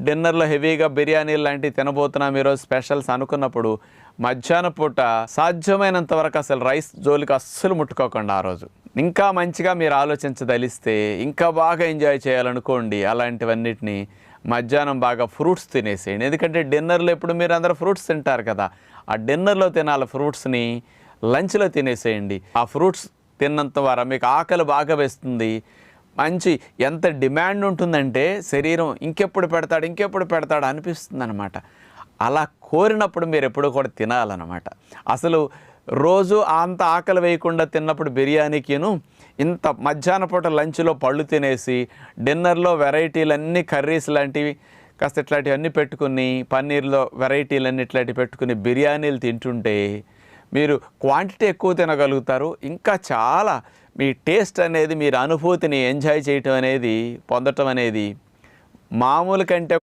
డిన్నర్లో హెవీగా బిర్యానీ లాంటివి తినబోతున్నాం ఈరోజు స్పెషల్స్ అనుకున్నప్పుడు మధ్యాహ్నం పూట సాధ్యమైనంత వరకు అసలు రైస్ జోలికి అస్సలు ముట్టుకోకుండా ఆ రోజు. ఇంకా మంచిగా మీరు ఆలోచించదలిస్తే ఇంకా బాగా ఎంజాయ్ చేయాలనుకోండి అలాంటివన్నిటిని మధ్యాహ్నం బాగా ఫ్రూట్స్ తినేసేయండి. ఎందుకంటే డిన్నర్లో ఎప్పుడు మీరు అందరూ ఫ్రూట్స్ తింటారు కదా ఆ డిన్నర్లో తినాలి ఫ్రూట్స్ని లంచ్లో తినేసేయండి. ఆ ఫ్రూట్స్ తిన్నంత వారా మీకు ఆకలి బాగా వేస్తుంది మంచి ఎంత డిమాండ్ ఉంటుందంటే శరీరం ఇంకెప్పుడు పెడతాడు ఇంకెప్పుడు పెడతాడు అనిపిస్తుంది అనమాట అలా కోరినప్పుడు మీరు ఎప్పుడు కూడా తినాలన్నమాట. అసలు రోజు అంత ఆకలి వేయకుండా తిన్నప్పుడు బిర్యానీకిను ఇంత మధ్యాహ్న పూట లంచ్లో పళ్ళు తినేసి డిన్నర్లో వెరైటీలన్నీ కర్రీస్ లాంటివి కాస్త ఇట్లాంటివన్నీ పెట్టుకుని పన్నీర్లో వెరైటీలన్నీ ఇట్లాంటివి పెట్టుకుని బిర్యానీలు తింటుంటే మీరు క్వాంటిటీ ఎక్కువ తినగలుగుతారు. ఇంకా చాలా మీ టేస్ట్ అనేది మీరు అనుభూతిని ఎంజాయ్ చేయటం అనేది పొందటం అనేది మామూలు కంటే